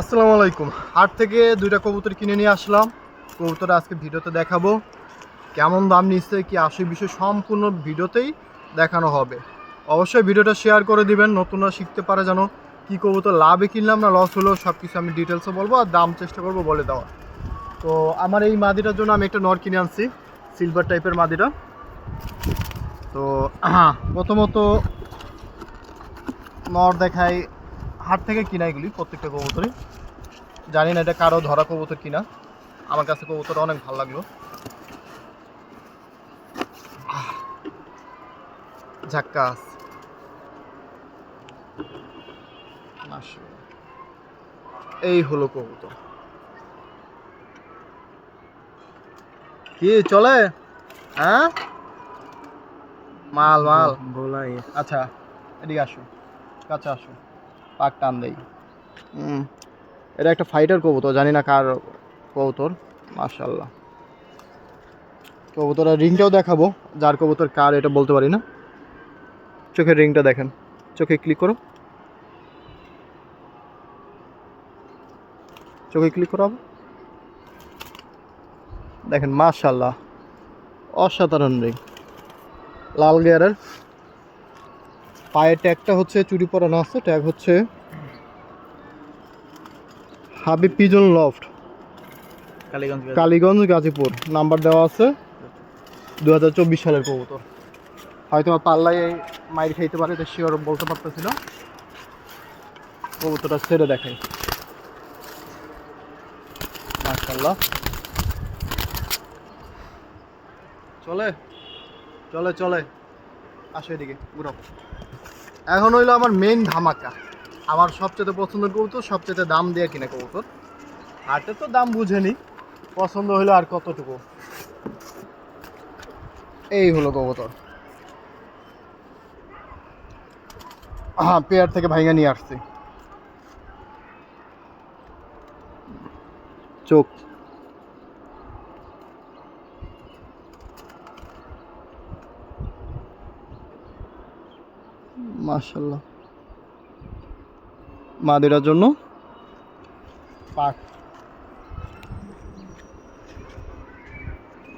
আসসালামু আলাইকুম। হাট থেকে দুইটা কবুতর কিনে নিয়ে আসলাম। কবুতর আজকে ভিডিওতে দেখাবো। কেমন দাম নিচ্ছে, কি আসে বিষয় সম্পূর্ণ ভিডিওতেই দেখানো হবে। অবশ্যই ভিডিওটা শেয়ার করে দিবেন, নতুনরা শিখতে পারে যেন কী কবুতর লাভে কিনলাম না লস হলো সব কিছু আমি ডিটেলসও বলব আর দাম চেষ্টা করব বলে দেওয়া তো আমার এই মাদিটার জন্য আমি একটা নর কিনে আনছি সিলভার টাইপের মাদিটা। তো, প্রথমত নর দেখাই হাট থেকে কিনা এগুলি প্রত্যেকটা কবুতরই। জানি না এটা কারও ধরা কবুতর কিনা। আমার কাছে কবুতর অনেক ভালো লাগল। ঝাক্কাস এই হলো কবুতর। কি চলে? হ্যাঁ? মাল মাল। বলাই। আচ্ছা এদিকে আসো। কাছে আসো। পাক টান হুম, এটা একটা ফাইটার কবুতর, জানি না কার কবুতর মাশাল্লাহ কবুতরের রিংটাও দেখাবো, যার কবুতর কার এটা বলতে পারি না। চোখের রিংটা দেখেন, চোখে ক্লিক করো। চোখে ক্লিক করো। দেখেন মাশাল্লাহ অসাধারণ রিং লাল গিয়ারের পায়ের ট্যাগটা হচ্ছে চুরি পরানো আছে ট্যাগ হচ্ছে hobby pigeon loft Kaliganj Kaliganj Gazipur number দেওয়া আছে দু হাজার চব্বিশ সালের কবুতর। হয়তো বা পাল্লায় মাইর খাইতে পারে এটা শিওর বলতে পারতেছি না। কবুতরটা ছেড়ে দেখাই। মাশাল্লাহ চলে চলে চলে। আসো এদিকে ঘুরো এখন হইল আমার মেইন ধামাকা। আমার সবচেয়ে পছন্দের কবুতর, সবচেয়ে দাম দিয়ে কিনে কবুতর। হাটে তো দাম বুঝেনি পছন্দ হইল আর কতটুকু? এই হলো কবুতর। হ্যাঁ পেয়ার থেকে ভাইঙ্গা নিয়ে আসছি। চোখ। মাশাল্লাহ মাদিরার জন্য? পাক।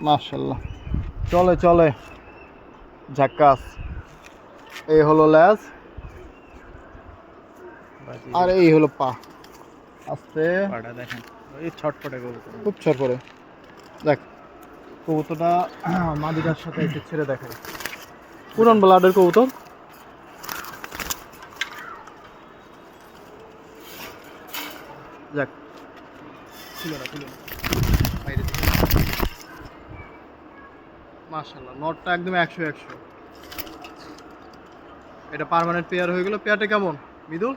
মাশাল্লাহ চলে চলে। ঝাক্কাস। এই হলো ল্যাজ আর এই হলো পা। আস্তে। দেখেন। ওই ছটপটে খুব করে দেখ কবুতরটা মাদিটার সাথে একটু ছেড়ে দেখায় পুরান ব্লাডের কবুতর। যাক। ছিল ছিল মাশাল্লাহ নটটা একদম একশো একশো। এটা পার্মানেন্ট পেয়ার হয়ে গেল। পেয়ারটা কেমন? মৃদুল?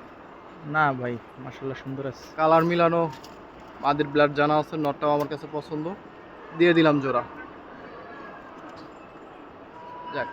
না ভাই মাশাল্লাহ সুন্দর আছে। কালার মিলানো মাদের ব্লাড জানা আছে নটটাও আমার কাছে পছন্দ। দিয়ে দিলাম জোড়া। যাক।